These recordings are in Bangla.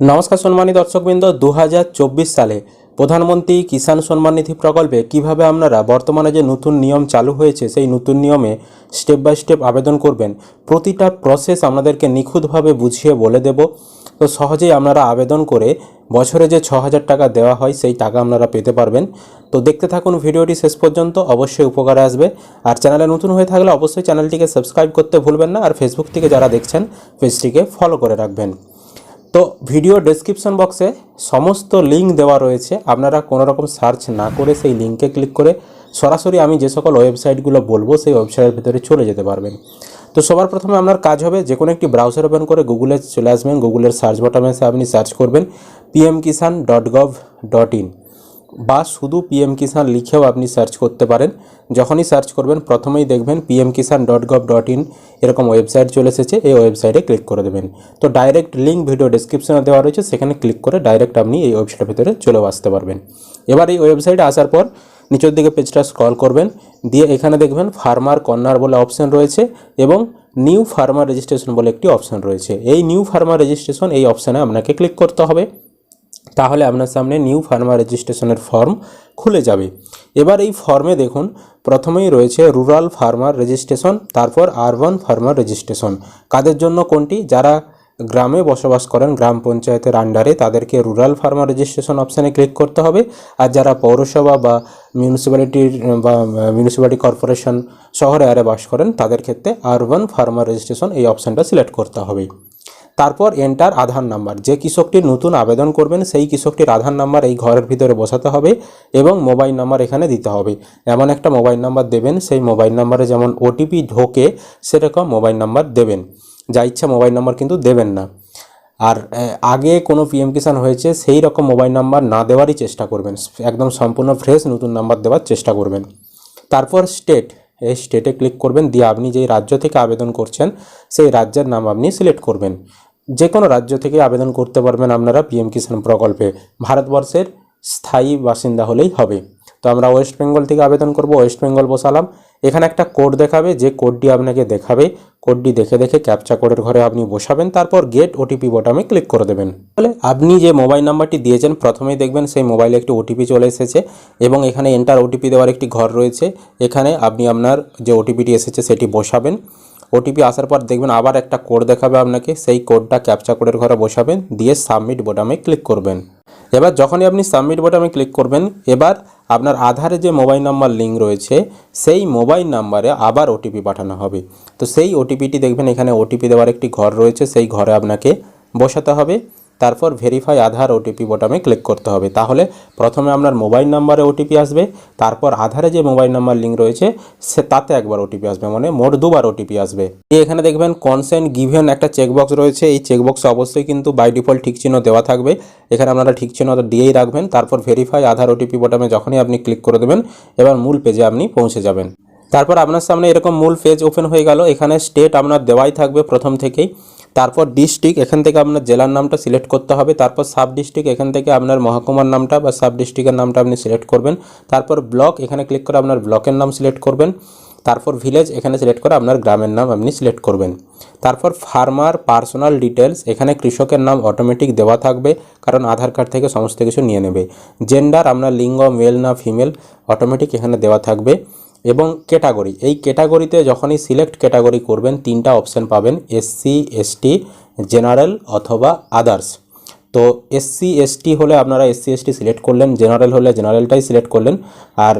নমস্কার সম্মানী দর্শকবৃন্দ দু হাজার চব্বিশ সালে প্রধানমন্ত্রী কিষাণ সম্মান নিধি প্রকল্পে কীভাবে আপনারা বর্তমানে যে নতুন নিয়ম চালু হয়েছে, সেই নতুন নিয়মে স্টেপ বাই স্টেপ আবেদন করবেন, প্রতিটা প্রসেস আপনাদেরকে নিখুঁতভাবে বুঝিয়ে বলে দেব। তো সহজেই আপনারা আবেদন করে বছরে যে ছ হাজার টাকা দেওয়া হয়, সেই টাকা আপনারা পেতে পারবেন। তো দেখতে থাকুন ভিডিওটি শেষ পর্যন্ত, অবশ্যই উপকারে আসবে। আর চ্যানেলে নতুন হয়ে থাকলে অবশ্যই চ্যানেলটিকে সাবস্ক্রাইব করতে ভুলবেন না, আর ফেসবুক থেকে যারা দেখছেন, পেজটিকে ফলো করে রাখবেন। তো ভিডিও ডেসক্রিপশন বক্সে সমস্ত লিঙ্ক দেওয়া রয়েছে। আপনারা কোনো রকম সার্চ না করে সেই লিঙ্কে ক্লিক করে সরাসরি আমি যে সকল ওয়েবসাইটগুলো বলব, সেই ওয়েবসাইটের ভিতরে চলে যেতে পারবেন। তো সবার প্রথমে আপনার কাজ হবে যে কোনো একটি ব্রাউজার ওপেন করে গুগলে চলে আসবেন। গুগলের সার্চ বটমে এসে আপনি সার্চ করবেন PM Kisan dot gov dot in বা শুধু পিএম কিষাণ লিখেও আপনি সার্চ করতে পারেন। যখনই সার্চ করবেন, প্রথমেই দেখবেন PM Kisan dot gov dot in এরকম ওয়েবসাইট চলে এসেছে, এই ওয়েবসাইটে ক্লিক করে দেবেন। তো ডাইরেক্ট লিঙ্ক ভিডিও ডিসক্রিপশনে দেওয়া রয়েছে, সেখানে ক্লিক করে ডাইরেক্ট আপনি এই ওয়েবসাইটের ভিতরে চলেও আসতে পারবেন। এবার এই ওয়েবসাইটে আসার পর নিচের দিকে পেজটা স্ক্রল করবেন, দিয়ে এখানে দেখবেন ফার্মার কর্নার বলে অপশন রয়েছে এবং নিউ ফার্মার রেজিস্ট্রেশন বলে একটি অপশান রয়েছে। এই নিউ ফার্মার রেজিস্ট্রেশন এই অপশানে আপনাকে ক্লিক করতে হবে। তাহলে আপনার সামনে নিউ ফার্মার রেজিস্ট্রেশনের ফর্ম খুলে যাবে। এবার এই ফর্মে দেখুন, প্রথমেই রয়েছে রুরাল ফার্মার রেজিস্ট্রেশন তারপর আরবান ফার্মার রেজিস্ট্রেশন কাদের জন্য কোনটি? যারা গ্রামে বসবাস করেন, গ্রাম পঞ্চায়েতের আন্ডারে তাদেরকে রুরাল ফার্মার রেজিস্ট্রেশন অপশানে ক্লিক করতে হবে। আর যারা পৌরসভা বা মিউনিসিপ্যালিটির বা মিউনিসিপ্যালিটি কর্পোরেশন শহরে আরে বাস করেন, তাদের ক্ষেত্রে আরবান ফার্মার রেজিস্ট্রেশন এই অপশানটা সিলেক্ট করতে হবে। তারপর এন্টার আধার নাম্বার যে কৃষকটির নতুন আবেদন করবেন, সেই কৃষকটির আধার নাম্বার এই ঘরের ভিতরে বসাতে হবে এবং মোবাইল নাম্বার এখানে দিতে হবে। এমন একটা মোবাইল নাম্বার দেবেন, সেই মোবাইল নাম্বারে যেমন ওটিপি ঢোকে, সেরকম মোবাইল নাম্বার দেবেন। যা ইচ্ছা মোবাইল নাম্বার কিন্তু দেবেন না। আর আগে কোনো পিএম কিষাণ হয়েছে, সেই রকম মোবাইল নাম্বার না দেওয়ারই চেষ্টা করবেন। একদম সম্পূর্ণ ফ্রেশ নতুন নাম্বার দেওয়ার চেষ্টা করবেন। তারপর স্টেট এই স্টেটে ক্লিক করবেন, দিয়ে আপনি যেই রাজ্য থেকে আবেদন করছেন, সেই রাজ্যের নাম আপনি সিলেক্ট করবেন। যে কোনো রাজ্য থেকে আবেদন করতে পারবেন আপনারা পিএম কিষাণ প্রকল্পে। ভারতবর্ষের স্থায়ী বাসিন্দা হলেই হবে। তো আমরা ওয়েস্ট বেঙ্গল থেকে আবেদন করব, ওয়েস্ট বেঙ্গল বসালাম। এখানে একটা কোড দেখাবে, যে কোডটি আপনাকে দেখাবে। কোডটি দেখে দেখে ক্যাপচা কোডের ঘরে আপনি বসাবেন, তারপর গেট ওটিপি বোটামে ক্লিক করে দেবেন। তাহলে আপনি যে মোবাইল নাম্বারটি দিয়েছেন, প্রথমেই দেখবেন সেই মোবাইলে একটি ওটিপি চলে এসেছে এবং এখানে এন্টার ওটিপি দেওয়ার একটি ঘর রয়েছে। এখানে আপনি আপনার যে ওটিপিটি এসেছে, সেটি বসাবেন। ওটিপি আসার পর দেখবেন আবার একটা কোড দেখাবে আপনাকে, সেই কোডটা ক্যাপচা কোডের ঘরে বসাবেন, দিয়ে সাবমিট বোটামে ক্লিক করবেন। এবার যখনই আপনি সাবমিট বোটামে ক্লিক করবেন, এবার আপনার আধারে যে মোবাইল নাম্বার লিঙ্ক রয়েছে, সেই মোবাইল নাম্বারে আবার ওটিপি পাঠানো হবে। তো সেই ওটিপিটি দেখবেন এখানে ওটিপি দেওয়ার একটি ঘর রয়েছে, সেই ঘরে আপনাকে বসাতে হবে। তারপর ভেরিফাই আধার ওটিপি বোটামে ক্লিক করতে হবে। তাহলে প্রথমে আপনার মোবাইল নাম্বারে ওটিপি আসবে, তারপর আধারে যে মোবাইল নাম্বার লিঙ্ক রয়েছে, সে তাতে একবার ওটিপি আসবে মানে মোট দুবার ওটিপি আসবে। এখানে দেখবেন কনসেন্ট গিভেন একটা চেকবক্স রয়েছে, এই চেকবক্সে অবশ্যই কিন্তু বাই ডিফল্ট ঠিক চিহ্ন দেওয়া থাকবে। এখানে আপনারা ঠিক চিহ্ন দিয়েই রাখবেন, তারপর ভেরিফাই আধার ওটিপি বোটামে যখনই আপনি ক্লিক করে দেবেন, এবার মূল পেজে আপনি পৌঁছে যাবেন। তারপর আপনার সামনে এরকম মূল পেজ ওপেন হয়ে গেল, এখানে স্টেট আপনার দেওয়াই থাকবে প্রথম থেকেই। তারপর ডিস্ট্রিক্ট এখান থেকে আপনার জেলার নামটা সিলেক্ট করতে হবে, তারপর সাব ডিস্ট্রিক্ট এখান থেকে আপনার মহকুমার নামটা বা সাব ডিস্ট্রিক্টের নামটা আপনি সিলেক্ট করবেন, তারপর ব্লক এখানে ক্লিক করে আপনার ব্লকের নাম সিলেক্ট করবেন, তারপর ভিলেজ এখানে সিলেক্ট করে আপনার গ্রামের নাম আপনি সিলেক্ট করবেন, তারপর ফার্মার পার্সোনাল ডিটেলস এখানে কৃষকের নাম অটোমেটিক দেওয়া থাকবে, কারণ আধার কার্ড থেকে সমস্ত কিছু নিয়ে নেবে জেন্ডার আপনার লিঙ্গ মেল না ফিমেল অটোমেটিক এখানে দেওয়া থাকবে এবং ক্যাটাগরি। এই ক্যাটাগরিতে যখনই সিলেক্ট ক্যাটাগরি করবেন, তিনটা অপশান পাবেন এসসি এসটি জেনারেল অথবা আদার্স তো এসসি এসটি হলে আপনারা এসসি এসটি সিলেক্ট করলেন জেনারেল হলে জেনারেলটাই সিলেক্ট করলেন। আর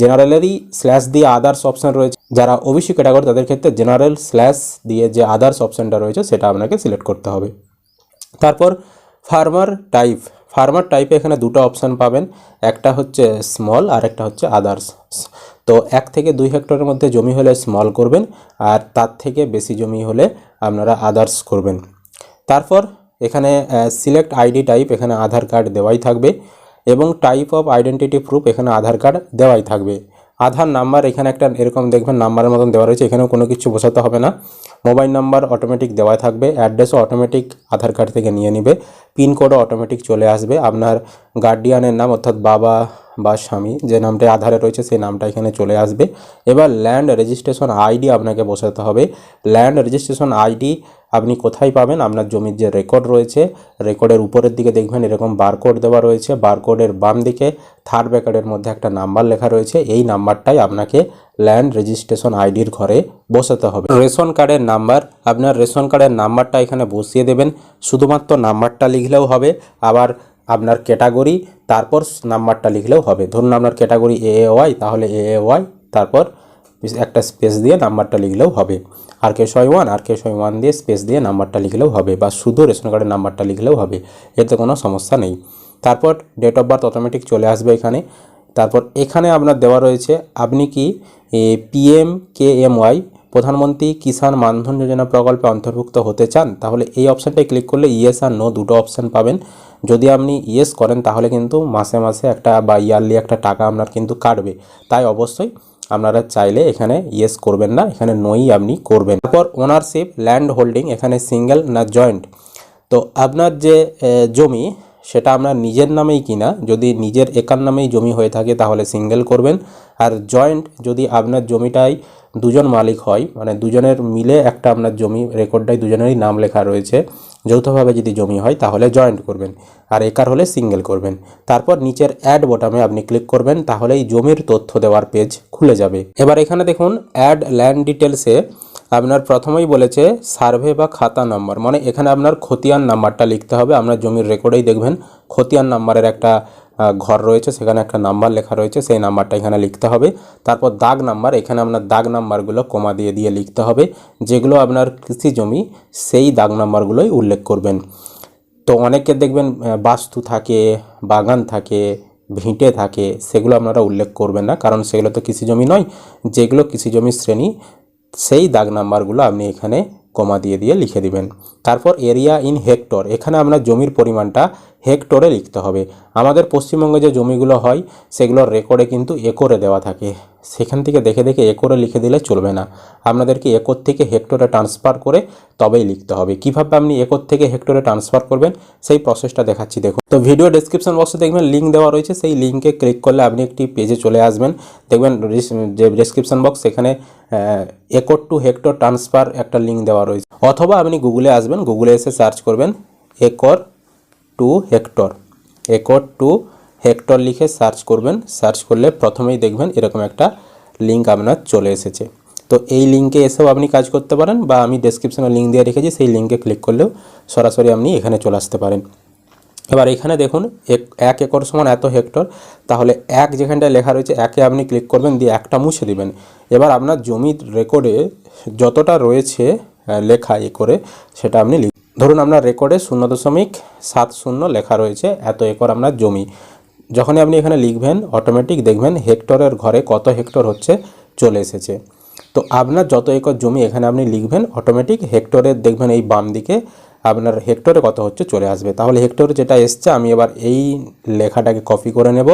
জেনারেলেরই স্ল্যাশ দিয়ে আদার্স অপশন রয়েছে। যারা ওবিসি ক্যাটাগরি, তাদের ক্ষেত্রে জেনারেল স্ল্যাশ দিয়ে যে আদার্স অপশানটা রয়েছে, সেটা আপনাকে সিলেক্ট করতে হবে। তারপর ফার্মার টাইপ ফার্মার টাইপে এখানে দুটো অপশান পাবেন। একটা হচ্ছে স্মল আর একটা হচ্ছে আদার্স তো এক থেকে দুই হেক্টরের মধ্যে জমি হলে স্মল করবেন আর তার থেকে বেশি জমি হলে আপনারা আদার্স করবেন। তারপর এখানে সিলেক্ট আইডি টাইপ এখানে আধার কার্ড দেওয়াই থাকবে এবং টাইপ অফ আইডেন্টিটি প্রুফ এখানে আধার কার্ড দেওয়াই থাকবে। আধার নাম্বার, এখানে একটা এরকম দেখবেন নাম্বারের মতন দেওয়া রয়েছে, এখানেও কোনো কিছু বোঝাতে হবে না। মোবাইল নাম্বার অটোমেটিক দেওয়া থাকবে অ্যাড্রেসও অটোমেটিক আধার কার্ড থেকে নিয়ে নেবে পিনকোডও অটোমেটিক চলে আসবে। আপনার গার্ডিয়ানের নাম অর্থাৎ বাবা বা স্বামী, যে নামটা আধারে রয়েছে সেই নামটা এখানে চলে আসবে। এবার ল্যান্ড রেজিস্ট্রেশন আইডি আপনাকে বসাতে হবে। ল্যান্ড রেজিস্ট্রেশন আইডি আপনি কোথায় পাবেন? আপনার জমির যে রেকর্ড রয়েছে রেকর্ডের উপরের দিকে দেখবেন এরকম বারকোড দেওয়া রয়েছে। বারকোডের বাম দিকে থার্ড ব্যাকেটের মধ্যে একটা নাম্বার লেখা রয়েছে। এই নাম্বারটাই আপনাকে ল্যান্ড রেজিস্ট্রেশন আইডির ঘরে বসাতে হবে। রেশন কার্ডের নাম্বার আপনার রেশন কার্ডের নাম্বারটা এখানে বসিয়ে দেবেন। শুধুমাত্র নাম্বারটা লিখলেও হবে। আবার আপনার ক্যাটাগরি, তারপর নাম্বারটা লিখলেও হবে। ধরুন আপনার ক্যাটাগরি এ ওয়াই তাহলে এ ওয়াই তারপর একটা স্পেস দিয়ে নাম্বারটা লিখলেও হবে। আর কে ছয় ওয়ান আর কে ছয় ওয়ান দিয়ে স্পেস দিয়ে নাম্বারটা লিখলেও হবে বা শুধু রেশন কার্ডের নাম্বারটা লিখলেও হবে, এতে কোনো সমস্যা নেই। তারপর ডেট অফ বার্থ অটোমেটিক চলে আসবে এখানে। তারপর এখানে আপনার দেওয়া রয়েছে, আপনি কি পিএম কে এম ওয়াই প্রধানমন্ত্রী কিষাণ মানধন যোজনা প্রকল্পে অন্তর্ভুক্ত হতে চান, তাহলে এই অপশানটায় ক্লিক করলে ইয়েস আর নো দুটো অপশান পাবেন। যদি আপনি ইয়েস করেন, তাহলে কিন্তু মাসে মাসে একটা বা ইয়ারলি একটা টাকা আপনার কিন্তু কাটবে। তাই অবশ্যই আপনারা চাইলে এখানে ইয়েস করবেন না, এখানে নই আপনি করবেন। তারপর ওনারশিপ ল্যান্ড হোল্ডিং এখানে সিঙ্গেল না জয়েন্ট তো আপনার যে জমি, সেটা আপনার নিজের নামেই কিনা? যদি নিজের একার নামেই জমি হয়ে থাকে, তাহলে সিঙ্গেল করবেন। আর জয়েন্ট যদি আপনার জমিটাই দুজন মালিক হয় মানে দুজনের মিলে একটা আপনার জমি রেকর্ডটাই দুজনেরই নাম লেখা রয়েছে, যৌথভাবে যদি জমি হয় তাহলে জয়েন্ট করবেন, আর একার হলে সিঙ্গেল করবেন। তারপর নিচের অ্যাড বোটামে আপনি ক্লিক করবেন, তাহলেই জমির তথ্য দেওয়ার পেজ খুলে যাবে। এবার এখানে দেখুন অ্যাড ল্যান্ড ডিটেলসে আপনার প্রথমেই বলেছে সার্ভে বা খাতা নাম্বার মানে এখানে আপনার খতিয়ান নাম্বারটা লিখতে হবে, আপনার জমির রেকর্ডেই দেখবেন, খতিয়ান নাম্বারের একটা ঘর রয়েছে, সেখানে একটা নাম্বার লেখা রয়েছে, সেই নাম্বারটা এখানে লিখতে হবে। তারপর দাগ নাম্বার, এখানে আপনার দাগ নাম্বারগুলো কমা দিয়ে দিয়ে লিখতে হবে। যেগুলো আপনার কৃষি জমি, সেই দাগ নাম্বারগুলোই উল্লেখ করবেন। তো অনেকে দেখবেন বাস্তু থাকে, বাগান থাকে, ভিটে থাকে, সেগুলো আপনারা উল্লেখ করবেন না, কারণ সেগুলো তো কৃষি জমি নয়। যেগুলো কৃষি জমির শ্রেণি, সেই দাগ নাম্বারগুলো আপনি এখানে কমা দিয়ে দিয়ে লিখে দিবেন। তারপর এরিয়া ইন হেক্টর, এখানে আপনার জমির পরিমাণটা হেক্টরে লিখতে হবে। আমাদের পশ্চিমবঙ্গে যে জমিগুলো হয়, সেগুলোর রেকর্ডে কিন্তু একরে দেওয়া থাকে। সেখান থেকে দেখে দেখে একরে লিখে দিলে চলবে না। আপনাদেরকে একর থেকে হেক্টরে ট্রান্সফার করে তবেই লিখতে হবে। কীভাবে আপনি একর থেকে হেক্টরে ট্রান্সফার করবেন, সেই প্রসেসটা দেখাচ্ছি। দেখুন, তো ভিডিও ডেসক্রিপশন বক্সে দেখবেন লিঙ্ক দেওয়া রয়েছে। সেই লিঙ্কে ক্লিক করলে আপনি একটি পেজে চলে আসবেন। দেখবেন যে ডেসক্রিপশন বক্স সেখানে একর টু হেক্টর ট্রান্সফার একটা লিঙ্ক দেওয়া রয়েছে। অথবা আপনি গুগলে আসবেন গুগলে এসে সার্চ করবেন acre to hectare acre to hectare লিখে সার্চ করবেন। সার্চ করলে প্রথমেই দেখবেন এরকম একটা লিঙ্ক আপনার চলে এসেছে। তো এই লিঙ্কে এসেও আপনি কাজ করতে পারেন বা আমি ডেসক্রিপশনে লিঙ্ক দিয়ে রেখেছি, সেই লিঙ্কে ক্লিক করলেও সরাসরি আপনি এখানে চলে আসতে পারেন। এবার এখানে দেখুন, এক- এক একর সমান এত হেক্টর, তাহলে এক যেখানটায় লেখা রয়েছে, একে আপনি ক্লিক করবেন, দিয়ে একটা মুছে দিবেন। এবার আপনার জমির রেকর্ডে যতটা রয়েছে লেখা এ করে, সেটা আপনি ধরুন আপনার রেকর্ডে শূন্য দশমিক সাত শূন্য লেখা রয়েছে, এত একর আপনার জমি। যখনই আপনি এখানে লিখবেন অটোমেটিক দেখবেন হেক্টরের ঘরে কত হেক্টর হচ্ছে চলে এসেছে। তো আপনার যত একর জমি এখানে আপনি লিখবেন অটোমেটিক হেক্টরের দেখবেন এই বাম দিকে আপনার হেক্টরে কত হচ্ছে চলে আসবে। তাহলে হেক্টরে যেটা এসছে, আমি এবার এই লেখাটাকে কপি করে নেব,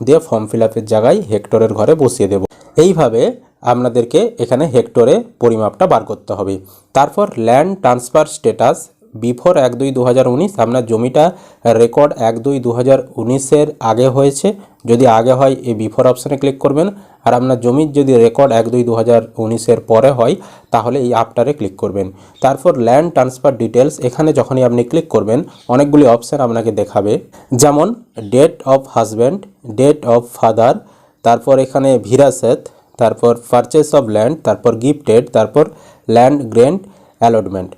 দিয়ে ফর্ম ফিল আপের জায়গায় হেক্টরের ঘরে বসিয়ে দেব। এইভাবে আপনাদেরকে এখানে হেক্টরে পরিমাপটা বার করতে হবে। তারপর ল্যান্ড ট্রান্সফার স্ট্যাটাস বিফোর এক দুই দু হাজার উনিশ আপনার জমিটা রেকর্ড এক দুই দু হাজার উনিশের আগে হয়েছে। যদি আগে হয়, এই বিফোর অপশানে ক্লিক করবেন। আর আপনার জমির যদি রেকর্ড এক দুই দু হাজার উনিশের পরে হয়, তাহলে এই আফটারে ক্লিক করবেন। তারপর ল্যান্ড ট্রান্সফার ডিটেলস এখানে যখনই আপনি ক্লিক করবেন, অনেকগুলি অপশান আপনাকে দেখাবে। যেমন, date of husband, date of father, তারপর এখানে ভিরাসেত, তারপর পারচেস অফ ল্যান্ড, তারপর গিফটেড, তারপর ল্যান্ড গ্রেন্ট, অ্যালটমেন্ট।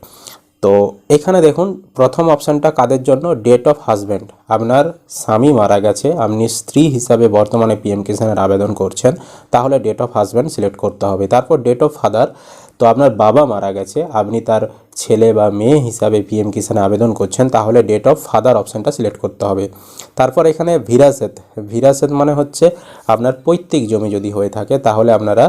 তো এখানে দেখুন, প্রথম অপশানটা কাদের জন্য? ডেট অফ হাজব্যান্ড আপনার স্বামী মারা গেছে, আপনি স্ত্রী হিসাবে বর্তমানে পিএম কিষানের আবেদন করছেন, তাহলে ডেট অফ হাজব্যান্ড সিলেক্ট করতে হবে। তারপর ডেট অফ ফাদার তো আপনার বাবা মারা গেছে, আপনি তার ছেলে বা মেয়ে হিসাবে পিএম কিষানে আবেদন করছেন, তাহলে ডেট অফ ফাদার অপশানটা সিলেক্ট করতে হবে। তারপর এখানে ভিরাসেত ভিরাসেত মানে হচ্ছে আপনার পৈতৃক জমি যদি হয়ে থাকে, তাহলে আপনারা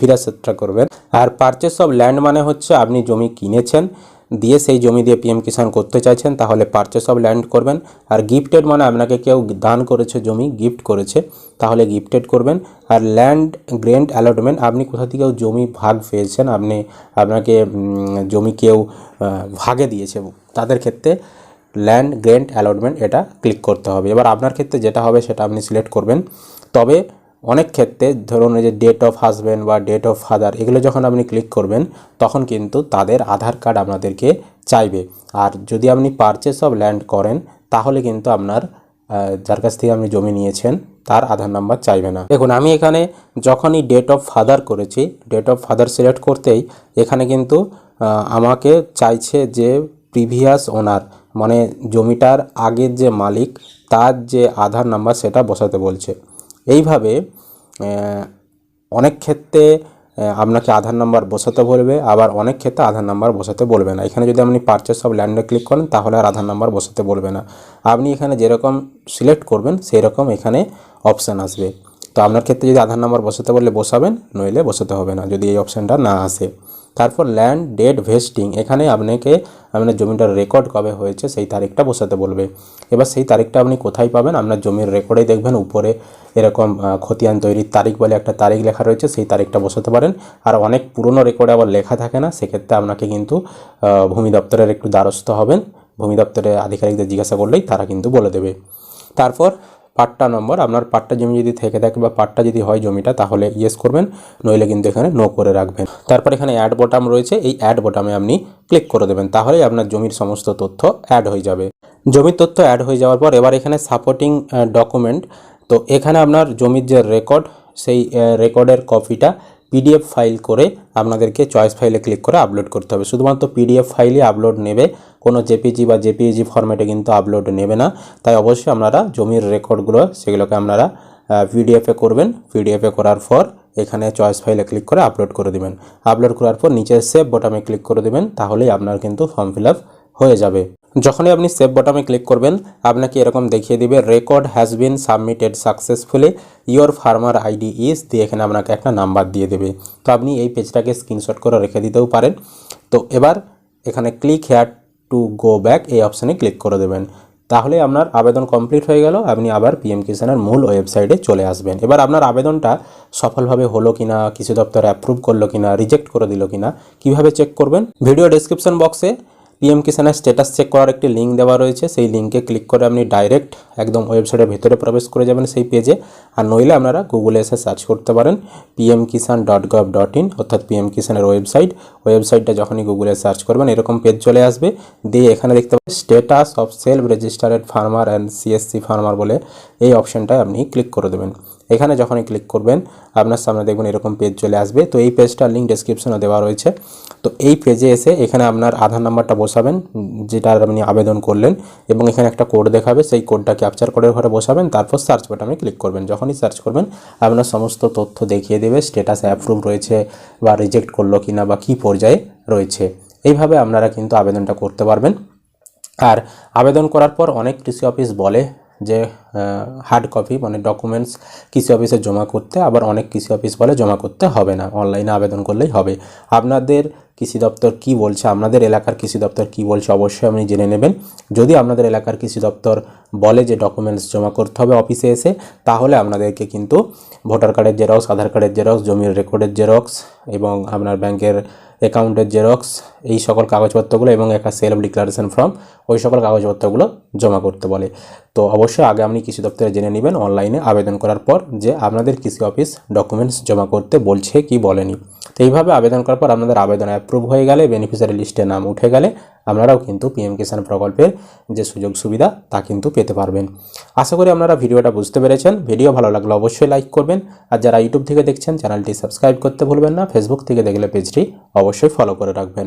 ভিরাসেতটা করবেন। আর পারচেস অফ ল্যান্ড মানে হচ্ছে আপনি জমি কিনেছেন দিয়ে সেই জমি দিয়ে পিএম কিষাণ করতে চাইছেন, তাহলে পারচেস অফ ল্যান্ড করবেন। আর গিফটেড মানে আপনাকে কেউ দান করেছে জমি গিফট করেছে, তাহলে গিফটেড করবেন। আর ল্যান্ড গ্রেন্ট অ্যালটমেন্ট আপনি কোথা থেকেও জমি ভাগ পেয়েছেন, আপনি আপনাকে জমি কেউ ভাগে দিয়েছে, তাদের ক্ষেত্রে ল্যান্ড গ্রেন্ট অ্যালটমেন্ট এটা ক্লিক করতে হবে। এবার আপনার ক্ষেত্রে যেটা হবে, সেটা আপনি সিলেক্ট করবেন। তবে অনেক ক্ষেত্রে ধরুন যে ডেট অফ হাজব্যান্ড বা ডেট অফ ফাদার এগুলো যখন আপনি ক্লিক করবেন, তখন কিন্তু তাদের আধার কার্ড আপনাদেরকে চাইবে। আর যদি আপনি পারচেস অফ ল্যান্ড করেন, তাহলে কিন্তু আপনার যার কাছ থেকে আপনি জমি নিয়েছেন, তার আধার নাম্বার চাইবে না। দেখুন, আমি এখানে যখনই ডেট অফ ফাদার করেছি ডেট অফ ফাদার সিলেক্ট করতেই এখানে কিন্তু আমাকে চাইছে যে প্রিভিয়াস ওনার মানে জমিটার আগের যে মালিক, তার যে আধার নাম্বার সেটা বসাতে বলছে। এইভাবে অনেক ক্ষেত্রে আপনাকে আধার নাম্বার বসাতে বলবে, আবার অনেক ক্ষেত্রে আধার নাম্বার বসাতে বলবে না। এখানে যদি আপনি পারচেস অফ ল্যান্ডে ক্লিক করেন, তাহলে আর আধার নাম্বার বসাতে বলবে না। আপনি এখানে যেরকম সিলেক্ট করবেন সেই রকম এখানে অপশান আসবে। তো আপনার ক্ষেত্রে যদি আধার নাম্বার বসাতে বললে বসাবেন, নইলে বসাতে হবে না, যদি এই অপশানটা না আসে। তারপর ল্যান্ড ডেট ভেস্টিং এখানে আপনাকে আপনার জমিটার রেকর্ড কবে হয়েছে? সেই তারিখটা বসাতে বলবে। এবার সেই তারিখটা আপনি কোথায় পাবেন? আপনার জমির রেকর্ডেই দেখবেন, উপরে এরকম খতিয়ান তৈরির তারিখ বলে একটা তারিখ লেখা রয়েছে, সেই তারিখটা বসাতে পারেন। আর অনেক পুরনো রেকর্ডে আবার লেখা থাকে না, সেক্ষেত্রে আপনাকে কিন্তু ভূমি দপ্তরের একটু দ্বারস্থ হবেন। ভূমি দপ্তরের আধিকারিকদের জিজ্ঞাসা করলেই তারা কিন্তু বলে দেবে। তারপর পাট্টা নম্বর, আপনার পাট্টা জমি যদি থেকে থাকে বা পাট্টা যদি হয় জমিটা, তাহলে ইয়েস করবেন, নইলে কিন্তু এখানে নো করে রাখবেন। তারপর এখানে অ্যাড বটাম রয়েছে, এই অ্যাড বটামে আপনি ক্লিক করে দেবেন, তাহলেই আপনার জমির সমস্ত তথ্য অ্যাড হয়ে যাবে। জমির তথ্য অ্যাড হয়ে যাওয়ার পর এবার এখানে সাপোর্টিং ডকুমেন্ট তো এখানে আপনার জমির যে রেকর্ড সেই রেকর্ডের কপিটা পিডিএফ ফাইল করে আপনাদেরকে চয়েস ফাইলে ক্লিক করে আপলোড করতে হবে। শুধুমাত্র পিডিএফ ফাইলই আপলোড নেবে, কোনো জেপিজি বা জেপিইজি ফরম্যাটে কিন্তু আপলোড নেবে না। তাই অবশ্যই আপনারা জমির রেকর্ডগুলো সেগুলোকে আপনারা পিডিএফে করবেন। পিডিএফে করার পর এখানে চয়েস ফাইলে ক্লিক করে আপলোড করে দেবেন। আপলোড করার পর নিচে সেভ বটামে ক্লিক করে দেবেন, তাহলেই আপনার কিন্তু ফর্ম ফিল আপ হয়ে যাবে। যখনই আপনি সেভ বটামে ক্লিক করবেন, আপনাকে এরকম দেখিয়ে দিবে record has been submitted successfully your farmer ID is দিয়ে এখানে আপনাকে একটা নাম্বার দিয়ে দেবে। তো আপনি এই পেজটাকে স্ক্রিনশট করে রেখে দিতেও পারেন। তো এবার এখানে click here to go back এই অপশানে ক্লিক করে দেবেন। তাহলে আপনার আবেদন কমপ্লিট হয়ে গেল, আপনি আবার পিএম কিষানের মূল ওয়েবসাইটে চলে আসবেন। এবার আপনার আবেদনটা সফলভাবে হলো কিনা কৃষি দপ্তর অ্যাপ্রুভ করল কিনা রিজেক্ট করে দিল কিনা, কীভাবে চেক করবেন? ভিডিও ডেসক্রিপশন বক্সে পিএম কিষানের স্ট্যাটাস চেক করার একটি লিঙ্ক দেওয়া রয়েছে। সেই লিঙ্কে ক্লিক করে আপনি ডাইরেক্ট একদম ওয়েবসাইটের ভেতরে প্রবেশ করে যাবেন সেই পেজে আর নইলে আপনারা গুগলে এসে সার্চ করতে পারেন PM Kisan dot gov dot in অর্থাৎ পিএম কিষানের ওয়েবসাইট ওয়েবসাইটটা যখনই গুগলে সার্চ করবেন, এরকম পেজ চলে আসবে। দিয়ে এখানে দেখতে পাবেন status of self registered farmer and CSC farmer বলে এই অপশনটায় আপনি ক্লিক করে দেবেন। এখানে যখনই ক্লিক করবেন, আপনার সামনে দেখবেন এরকম পেজ চলে আসবে। তো এই পেজটার লিঙ্ক ডেসক্রিপশনে দেওয়া রয়েছে। তো এই পেজে এসে এখানে আপনার আধার নাম্বারটা বসাবেন, যেটা আপনি আবেদন করলেন এবং এখানে একটা কোড দেখাবে। সেই কোডটা ক্যাপচার কোডের ঘরে বসাবেন, তারপর সার্চ বাটনে ক্লিক করবেন। যখনই সার্চ করবেন, আপনার সমস্ত তথ্য দেখিয়ে দেবে স্ট্যাটাস অ্যাপ্রুভ রয়েছে বা রিজেক্ট করল কিনা বা কী পর্যায়ে রয়েছে। এইভাবে আপনারা কিন্তু আবেদনটা করতে পারবেন। আর আবেদন করার পর অনেক কৃষি অফিস বলে যে হার্ড কপি মানে ডকুমেন্টস কৃষি অফিসে জমা করতে, আবার অনেক কৃষি অফিস বলে জমা করতে হবে না। অনলাইনে আবেদন করলেই হবে। আপনাদের কৃষি দপ্তর কি বলছে, আপনাদের এলাকার কৃষি দপ্তর কি বলছে, অবশ্যই আপনি জেনে নেবেন। যদি আপনাদের এলাকার কৃষি দপ্তর বলে যে ডকুমেন্টস জমা করতে হবে অফিসে এসে, তাহলে আপনাদেরকে কিন্তু ভোটার কার্ডের জেরক্স আধার কার্ডের জেরক্স জমির রেকর্ডের জেরক্স এবং আপনার ব্যাংকের অ্যাকাউন্টের জেরক্স এই সকল কাগজপত্রগুলো এবং একটা সেলফ ডিক্লারেশন ফর্ম ওই সকল কাগজপত্রগুলো জমা করতে বলে। তো অবশ্যই আগে আপনি কৃষি দপ্তরে জেনে নেবেন অনলাইনে আবেদন করার পর যে আপনাদের কৃষি অফিস ডকুমেন্টস জমা করতে বলছে কি বলেনি। তো এইভাবে আবেদন করার পর আপনাদের আবেদন অ্যাপ্রুভ হয়ে গেলে বেনিফিশিয়ারি লিস্টে নাম উঠে গেলে আপনারাও কিন্তু পিএম কিষাণ প্রকল্পের যে সুযোগ সুবিধা, তা কিন্তু পেতে পারবেন। আশা করি আপনারা ভিডিওটা বুঝতে পেরেছেন। ভিডিও ভালো লাগলে অবশ্যই লাইক করবেন। আর যারা ইউটিউব থেকে দেখছেন, চ্যানেলটি সাবস্ক্রাইব করতে ভুলবেন না। ফেসবুক থেকে দেখলে পেজটি অবশ্যই ফলো করে রাখবেন।